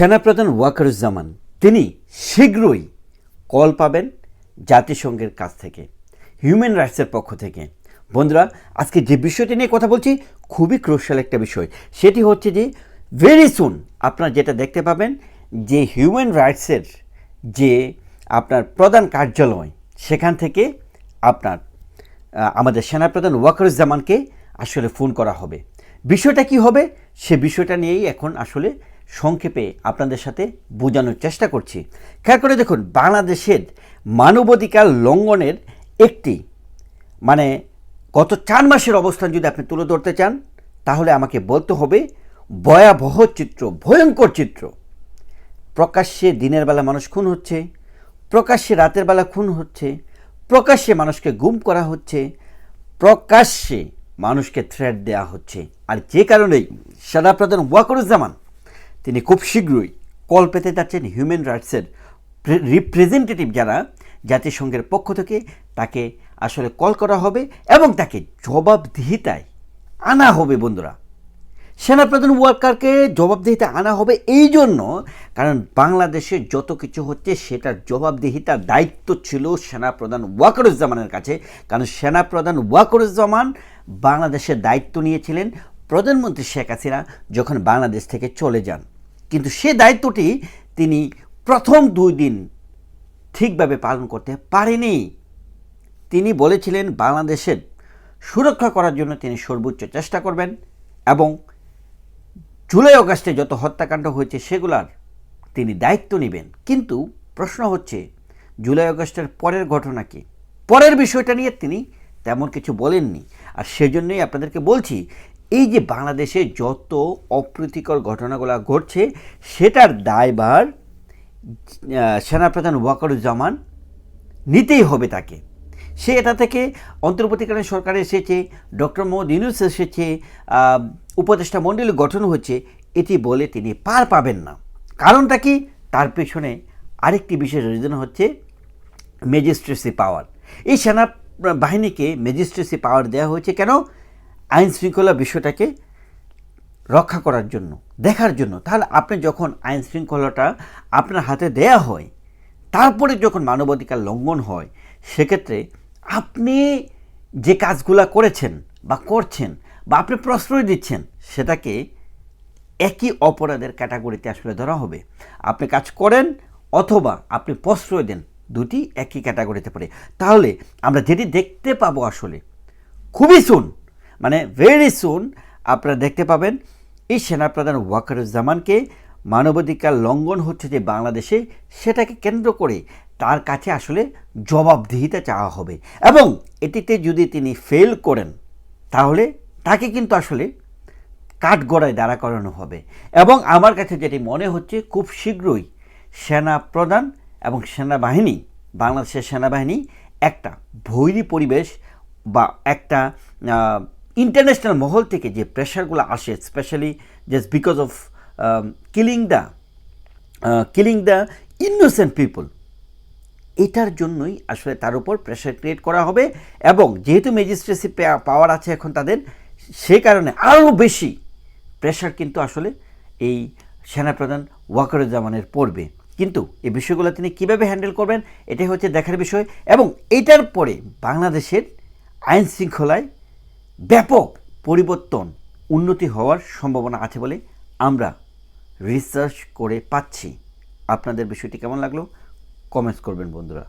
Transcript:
সেনাপ্রধান ওয়াকারুজ্জামান, তিনি শীঘ্রই কল পাবেন জাতিসংঘের কাছ থেকে, হিউম্যান রাইটসের পক্ষ থেকে। বন্ধুরা, আজকে যে বিষয়টি নিয়ে কথা বলছি, খুবই ক্রুশাল একটা বিষয়। সেটি হচ্ছে যে ভেরি সুন আপনারা যেটা দেখতে পাবেন যে হিউম্যান রাইটসের যে আপনার প্রধান কার্যালয়, সেখান থেকে আপনার আমাদের সেনাপ্রধান ওয়াকারুজ্জামানকে আসলে ফোন করা হবে। বিষয়টা কি হবে? সে বিষয়টা নিয়েই এখন আসলে সংক্ষেপে আপনাদের সাথে বোঝানোর চেষ্টা করছি। খেয়াল করে দেখুন, বাংলাদেশের মানবাধিকার লঙ্ঘনের একটি মানে গত চার মাসের অবস্থান যদি আপনি তুলে ধরতে চান, তাহলে আমাকে বলতে হবে, ভয়াবহ চিত্র, ভয়ঙ্কর চিত্র। প্রকাশ্যে দিনের বেলা মানুষ খুন হচ্ছে, প্রকাশ্যে রাতের বেলা খুন হচ্ছে, প্রকাশ্যে মানুষকে গুম করা হচ্ছে, প্রকাশ্যে মানুষকে থ্রেট দেওয়া হচ্ছে। আর যে কারণেই সেনাপ্রধান ওয়াকরুজ্জামান তিনি খুব শীঘ্রই কল পেতে যাচ্ছেন হিউম্যান রাইটসের রিপ্রেজেন্টেটিভ যারা জাতিসংঘের পক্ষ থেকে তাকে আসলে কল করা হবে এবং তাকে জবাবদিহিতায় আনা হবে বন্ধুরা। সেনাপ্রধান ওয়ার্কারকে জবাবদিহিতা আনা হবে এই জন্য, কারণ বাংলাদেশে যত কিছু হচ্ছে সেটার জবাবদিহিতার দায়িত্ব ছিল সেনাপ্রধান ওয়াকরুজ্জামানের কাছে, কারণ সেনাপ্রধান ওয়াকরুজ্জামান বাংলাদেশের দায়িত্ব নিয়েছিলেন প্রধানমন্ত্রী শেখ হাসিনা যখন বাংলাদেশ থেকে চলে যান। কিন্তু সে দায়িত্বটি তিনি প্রথম দুই দিন ঠিকভাবে পালন করতে পারেনি। তিনি বলেছিলেন, বাংলাদেশের সুরক্ষা করার জন্য তিনি সর্বোচ্চ চেষ্টা করবেন এবং জুলাই অগাস্টে যত হত্যাকাণ্ড হয়েছে সেগুলার তিনি দায়িত্ব নেবেন। কিন্তু প্রশ্ন হচ্ছে, জুলাই অগাস্টের পরের ঘটনা কি? পরের বিষয়টা নিয়ে তিনি তেমন কিছু বলেননি। আর সেজন্যই আপনাদেরকে বলছি এই যে বাংলাদেশে যত অপ্রীতিকর ঘটনাগুলো ঘটছে, সেটার দায়ভার সেনাপ্রধান ওয়াকারুজ্জামান নিতেই হবে তাকে। সে এটা থেকে অন্তর্বর্তীকালীন সরকার এসেছে, ডক্টর মোহাম্মদ ইউনুস এসেছে উপদেষ্টা মণ্ডলী গঠন হচ্ছে, এটি বলে তিনি পার পাবেন না। কারণটা কি? তার পেছনে আরেকটি বিশেষ রিজন হচ্ছে ম্যাজিস্ট্রেসি পাওয়ার এই সেনা বাহিনীকে ম্যাজিস্ট্রেসি পাওয়ার দেওয়া হয়েছে কেন? আইন শৃঙ্খলা বিষয়টাকে রক্ষা করার জন্য, দেখার জন্য। তাহলে আপনি যখন আইন শৃঙ্খলাটা আপনার হাতে দেয়া হয়, তারপরে যখন মানবাধিকার লঙ্ঘন হয়, সেক্ষেত্রে আপনি যে কাজগুলা করেছেন বা করছেন বা আপনি প্রশ্রয় দিচ্ছেন, সেটাকে একই অপরাধের ক্যাটাগরিতে আসলে ধরা হবে। আপনি কাজ করেন অথবা আপনি প্রশ্রয় দেন, দুটি একই ক্যাটাগরিতে পড়ে। তাহলে আমরা যেটি দেখতে পাবো আসলে, খুবই সুন মানে ভেরি সুন আপনারা দেখতে পাবেন এই সেনাপ্রধান ওয়াকারুজ্জামানকে মানবাধিকার লঙ্ঘন হচ্ছে যে বাংলাদেশে সেটাকে কেন্দ্র করে তার কাছে আসলে জবাবদিহিতা চাওয়া হবে। এবং এটিতে যদি তিনি ফেল করেন, তাহলে তাকে কিন্তু আসলে কাঠগড়ায় দাঁড়া করানো হবে। এবং আমার কাছে যেটি মনে হচ্ছে, খুব শীঘ্রই সেনা প্রধান এবং সেনাবাহিনী, বাংলাদেশের সেনাবাহিনী একটা ভৈরী পরিবেশ বা একটা ইন্টারন্যাশনাল মহল থেকে যে প্রেশারগুলো আসে specially just because of killing the killing the innocent people এটার জন্যই আসলে তার উপর প্রেশার ক্রিয়েট করা হবে এবং যেহেতু ম্যাজিস্ট্রেসি পাওয়ার আছে এখন তাদের, সে কারণে আরও বেশি প্রেশার কিন্তু আসলে এই সেনাপ্রধান ওয়াকারুজ্জামানের পড়বে। কিন্তু এই বিষয়গুলো তিনি কীভাবে হ্যান্ডেল করবেন, এটাই হচ্ছে দেখার বিষয় এবং এটার পরে বাংলাদেশের আইন শৃঙ্খলায় ব্যাপক পরিবর্তন উন্নতি হওয়ার সম্ভাবনা আছে বলে আমরা রিসার্চ করে পাচ্ছি। আপনাদের বিষয়টি কেমন লাগল? কমেন্টস করবেন বন্ধুরা।